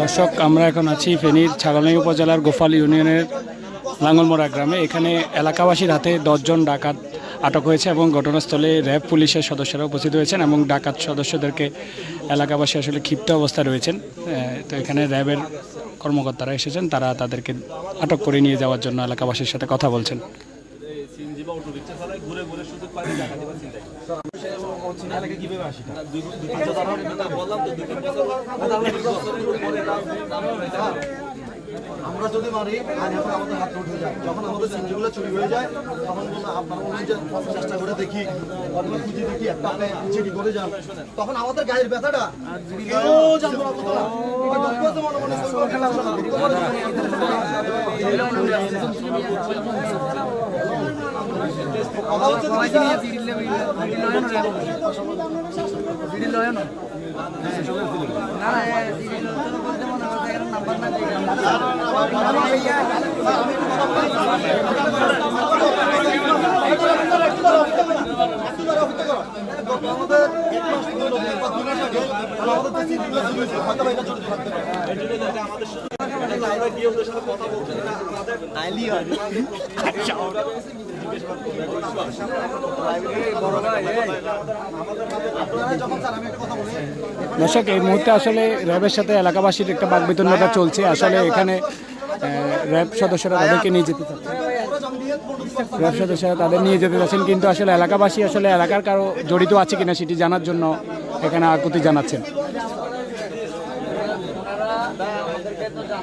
দর্শক, আমরা এখন আছি ফেনীর ছাগলনাই উপজেলার গোপাল ইউনিয়নের লাঙ্গলমোড়া গ্রামে। এখানে এলাকাবাসীর হাতে দশজন ডাকাত আটক হয়েছে এবং ঘটনাস্থলে র্যাব পুলিশের সদস্যরা উপস্থিত হয়েছেন এবং ডাকাত সদস্যদেরকে এলাকাবাসী আসলে ক্ষিপ্ত অবস্থায় রয়েছেন। তো এখানে র্যাবের কর্মকর্তারা এসেছেন, তারা তাদেরকে আটক করে নিয়ে যাওয়ার জন্য এলাকাবাসীর সাথে কথা বলছেন। আমরা যদি মারি আজ এখন আমাদের হাত উঠে যায়। যখন আমাদের সিঞ্জিগুলো চুরি হয়ে যায়, তখন আপনারা বললেন যে চেষ্টা করে দেখি, অথবা খুঁজে দেখি চিঠি করে যান। তখন আমাদের গায়ের ব্যথাটা মনে মনে করব, খেলা হবে না, দেরি করে কথা হচ্ছে তো কি স্যার? আমাদের দর্শক এই মুহূর্তে আসলে র্যাবের সাথে এলাকাবাসীর একটা বাকবিতণ্ডতা চলছে। আসলে এখানে র্যাব সদস্যরা তাদেরকে নিয়ে যেতে চাচ্ছে। র্যাব সদস্যরা তাদের নিয়ে যেতে চাচ্ছেন কিন্তু আসলে এলাকাবাসী আসলে এলাকার কারও জড়িত আছে কিনা সেটি জানার জন্য এখানে আকুতি জানাচ্ছেন।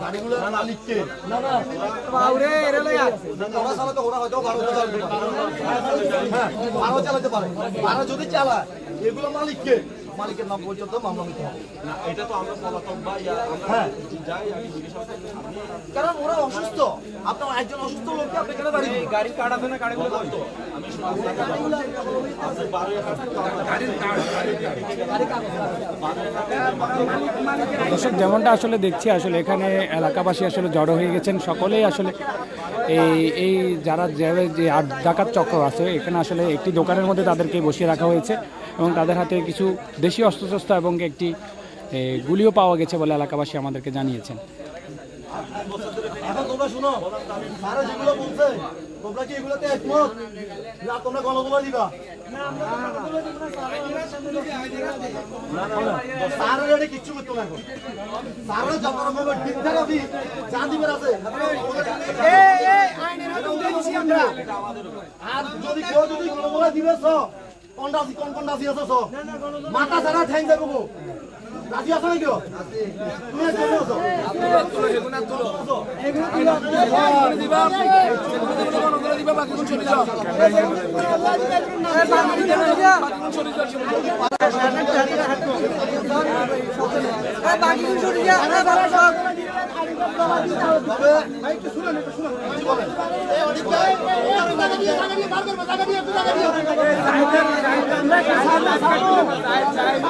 গাড়িগুলো মালিককে না না ওরা চালাতে ওরা হয়তো ভাড়া চালাতে হ্যাঁ ভাড়া চালাতে পারে। ভাড়া যদি চালায় এগুলো মালিককে মালিকের নাম পর্যন্ত মামলা নিতে হবে। না এটা তো আমরা পলাতক বা হ্যাঁ। যাই আমি কারণ ওরা অসুস্থ। আপনার একজন অসুস্থ লোককে আপনি কেন গাড়ি? গাড়ি কাটা আছে না গাড়িগুলো দর্শক, যেমনটা আসলে দেখছি, আসলে এখানে এলাকাবাসী আসলে জড়ো হয়ে গেছেন। সকলেই আসলে এই এই যারা যে যে আট ডাকাত চক্র আছে, এখানে আসলে একটি দোকানের মধ্যে তাদেরকে বসিয়ে রাখা হয়েছে এবং তাদের হাতে কিছু দেশীয় অস্ত্রশস্ত্র এবং একটি গুলিও পাওয়া গেছে বলে এলাকাবাসী আমাদেরকে জানিয়েছেন। এখন তোমরা শুনো। স্যারা যেগুলো বলছে তোমরা কি এগুলোতে একমত? না তোমরা গণগুলো দিবা। কিচ্ছু করতে না এখন। স্যারের যত রকমের বিদ্যারাফি যা দিবেন আছে আর যদি কেউ যদি গণগুলো দিবে কোনটা কোন কোনটা আছে মাথা ছাড়া ঠ্যাং দেখব আজি আছো নেকি তুমি আছো বাকি সরি যা বাবা সব জায়গা দিয়ে জায়গা দিয়ে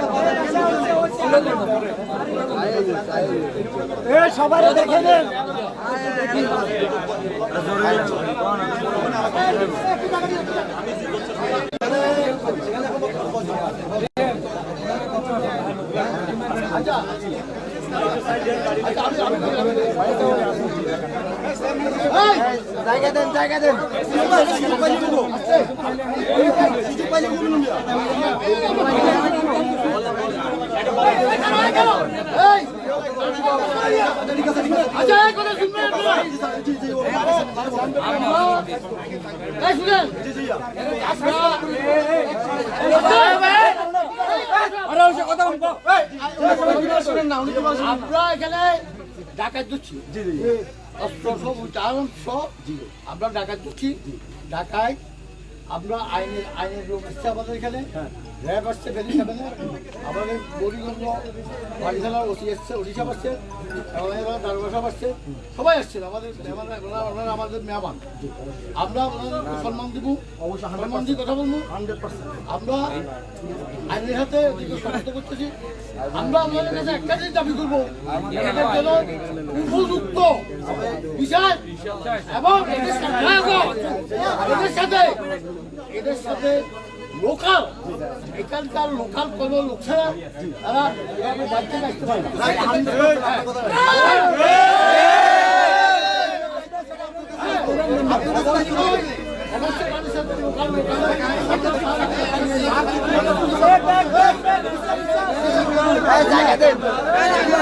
যদি ক্ষয়ক্ষতি হতো জায়গা দেন জায়গা দেন আমরা এখানে ডাকাত দিচ্ছি অস্ত্র সব উচ্চারণ আমরা ডাকাত দিচ্ছি ঢাকায় আমরা আইনের আইনের এসছে আমাদের এখানে র্যাব আসছে, বেরিয়ে যাবে আমাদের গরিগঞ্জ বাড়িখানার ওসি এসছে সাহেব আসছে দারোগা সাহেব আসছে, সবাই আসছেন আমাদের ওনারা- আমাদের মেহমান। আমরা ওনাদের সম্মান দিব অবশ্যই সম্মান কথা বলব। আমরা আইনের হাতে ওদেরকে করতেছি। আমরা আপনাদের কাছে একটা জিনিস দাবি করব যেন উপযুক্ত বিচার এবং সাথে এদের সাথে এদের সাথে লোকাল? এখানকার লোকাল কোনো লোক ছাড়া তারা বাড়িতে আসতে পারে জায়গা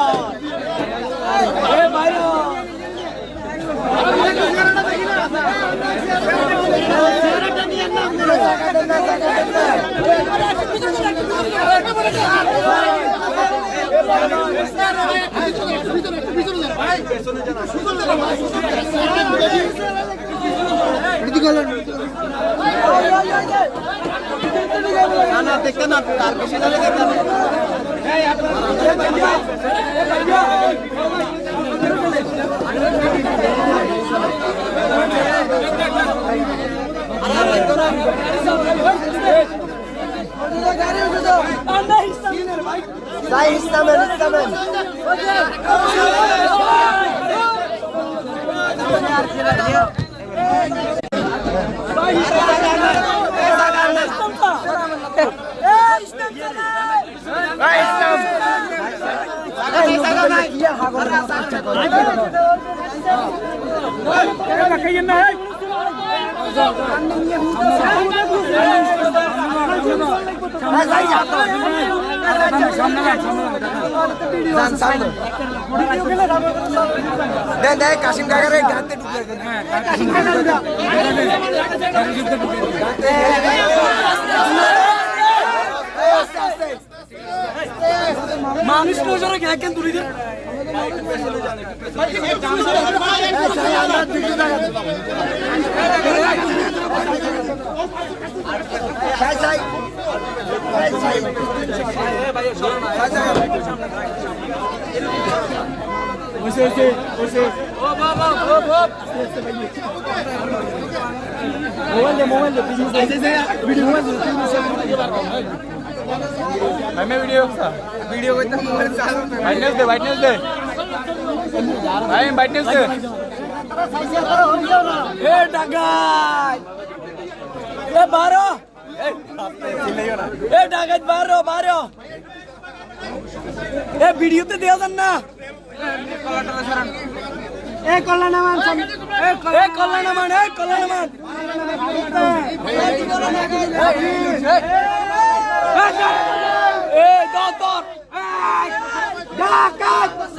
না না দেখতে না তার বেশি তাহলে দেখতে না ভাই ইসলামের ইসলামের দেন দেখ কাশিম কাকারে গাতে ঢুকে মানুষ লোজরে গিয়ে কেন তুলি দে ওসে মোবাইল মোবাইল মোবাইল मैं वीडियो वीडियो बैठने दे बैठने दे भाई बैठने दे ए डगाई ए बारो ए डगाई बारो बारो ए এ ভিডিওতে দেওয়া যান না এ কল্যাণমান এ ए এ কল্যাণমান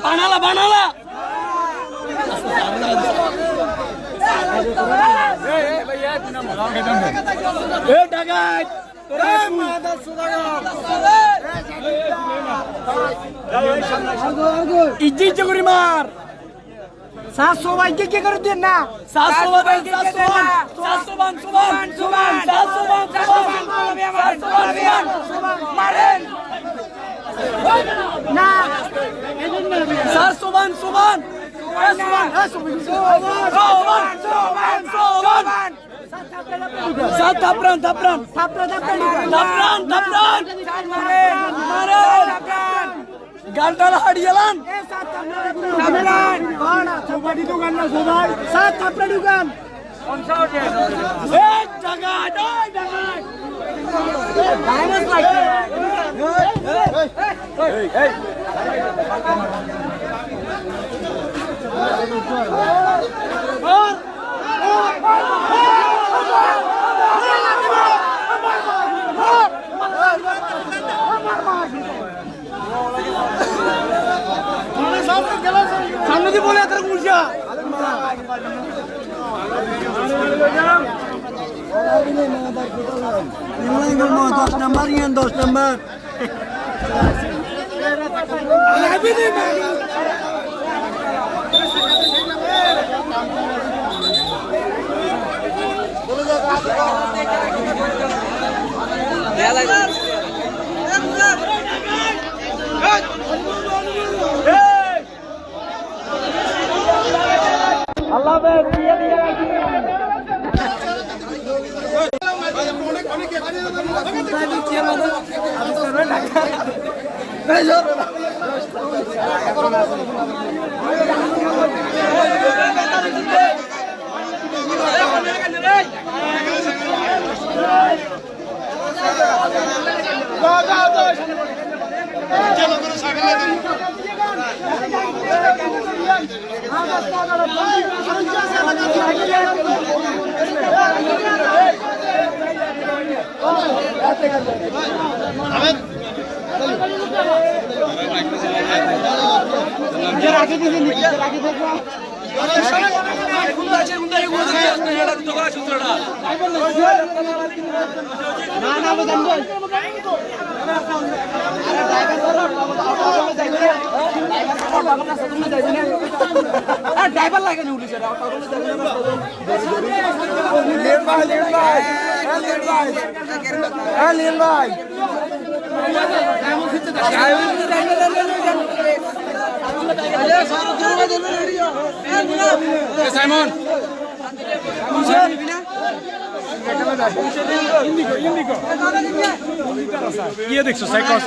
বানালা বানালা ইজ্জি ইজ্জি করে মার সাতশো বাইকে সাতশো বান সাতশো বান সাতশো বান সাতশো বান সুবান সাতশো বান সুবান মারেন না সাতশো বান সুবান থাপরান থাপরান থাপরান মারেন গালটাল হাড়িয়ালান থাপরান সোবাটি দোকান না সোবাই সাত থাপরা দোকান এক টাকা দুই টাকা ডাইনাস লাইক এই এই সামনে দিয়ে বলে তার গুলশা দশ নাম্বার দশ নাম্বার Hey! ড্রাইভার লাগে না উঠেছে ভাই সাইমন কি দেখছ সাইকেল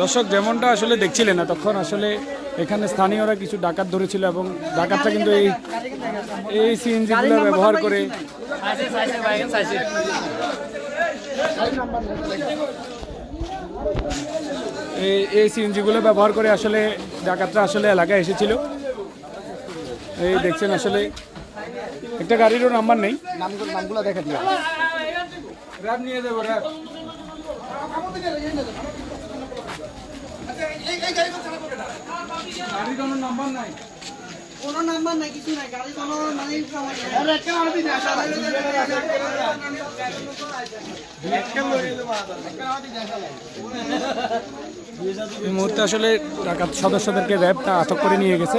দর্শক, যেমনটা আসলে দেখছিলেন না তখন আসলে এখানে স্থানীয়রা কিছু ডাকাত ধরেছিল এবং ডাকাতরা কিন্তু এই এই সিএনজিগুলো ব্যবহার করে এই এই সিএনজিগুলো ব্যবহার করে আসলে ডাকাতরা আসলে এলাকায় এসেছিল। এই দেখছেন আসলে একটা গাড়িরও নাম্বার নেই। নামগুলো দেখা দিও। কোনো নাম্বার নাই কিছু নাই গাড়ি কোনো মানে এই মুহূর্তে আসলে ডাকাত সদস্যদেরকে র্যাবটা আটক করে নিয়ে গেছে।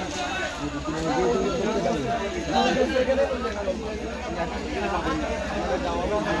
যাওয়া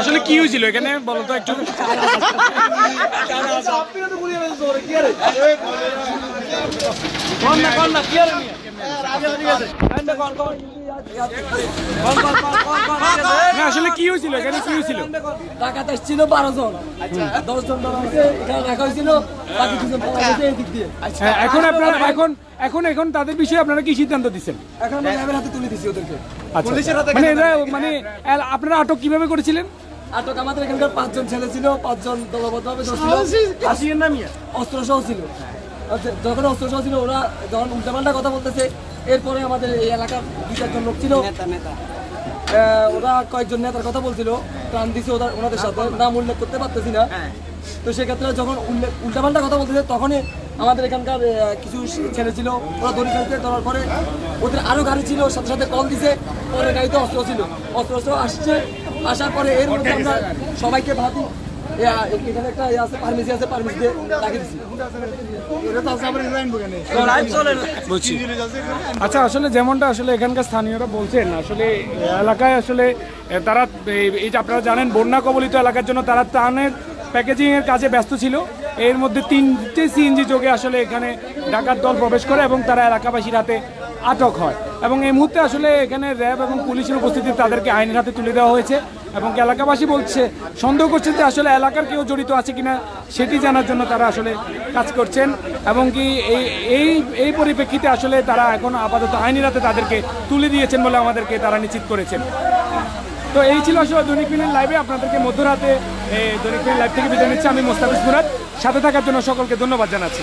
আসলে কি হয়েছিল এখানে? বলো তো একটু। না, আসলে কি হয়েছিল? এখানে কি হয়েছিল? ডাকাত বারো জন। দশ জন এখানে রাখা হয়েছিল। বাকি দুজন এদিক দিয়ে। হ্যাঁ, এখন আপনারা এখন এখন এখন তাদের বিষয়ে আপনারা কি সিদ্ধান্ত দিচ্ছেন? এখন আমরা হাতে তুলে দিছি ওদেরকে। আচ্ছা। মানে এরা মানে আপনারা আটক কীভাবে করেছিলেন? আটক আমাদের এখানকার পাঁচজন ছেলে ছিল পাঁচজন দলবদ্ধভাবে নামিয়ে অস্ত্র সহ ছিল। আচ্ছা, যখন অস্ত্র সহ ছিল ওরা যখন উল্টাপাল্টা কথা বলতেছে এরপরে আমাদের এই এলাকার দুই চারজন লোক ছিল। আহ, ওরা কয়েকজন নেতার কথা বলছিল প্রাণ দিছে ওদের ওনাদের সাথে। নাম উল্লেখ করতে পারতেছি না। তো সেক্ষেত্রে যখন উল্লেখ উল্টাপাল্টা কথা বলতেছে তখনই আমাদের এখানকার কিছু ছেলে ছিল ওরা দড়ি খেলতে ধরার পরে ওদের আরও গাড়ি ছিল সাথে সাথে কল দিছে পরে গাড়িতে অস্ত্র ছিল। অস্ত্র অস্ত্র আসছে আসার পরে এর মধ্যে আমরা সবাইকে ভাবি এখানে একটা ইয়ে আছে পারমিশন আছে পারমিশন দিয়ে লাগিয়ে দিছি। বলছি আচ্ছা আসলে যেমনটা আসলে এখানকার স্থানীয়রা বলছেন আসলে এলাকায় আসলে তারা এই- যে আপনারা জানেন বন্যা কবলিত এলাকার জন্য তারা ত্রাণের প্যাকেজিং এর কাজে ব্যস্ত ছিল। এর মধ্যে তিনটে সিএনজি যোগে আসলে এখানে ডাকাত দল প্রবেশ করে এবং তারা এলাকাবাসীর হাতে আটক হয়। এবং এই মুহূর্তে আসলে এখানে র্যাব এবং পুলিশের উপস্থিতি তাদেরকে আইনের হাতে তুলে দেওয়া হয়েছে। এবং এলাকাবাসী বলছে, সন্দেহ করছে যে আসলে এলাকার কেউ জড়িত আছে কিনা, সেটি জানার জন্য তারা আসলে কাজ করছেন এবং কি এই এই এই পরিপ্রেক্ষিতে আসলে তারা এখন আপাতত আইনের হাতে তাদেরকে তুলে দিয়েছেন বলে আমাদেরকে তারা নিশ্চিত করেছেন। তো এই ছিল আসলে দৈনিক মিনের লাইভে, আপনাদেরকে মধ্যরাতে দৈনিক মিনের লাইভ থেকে বিদায় নিচ্ছি। আমি মোস্তাফিজ মুরাদ, সাথে থাকার জন্য সকলকে ধন্যবাদ জানাচ্ছি।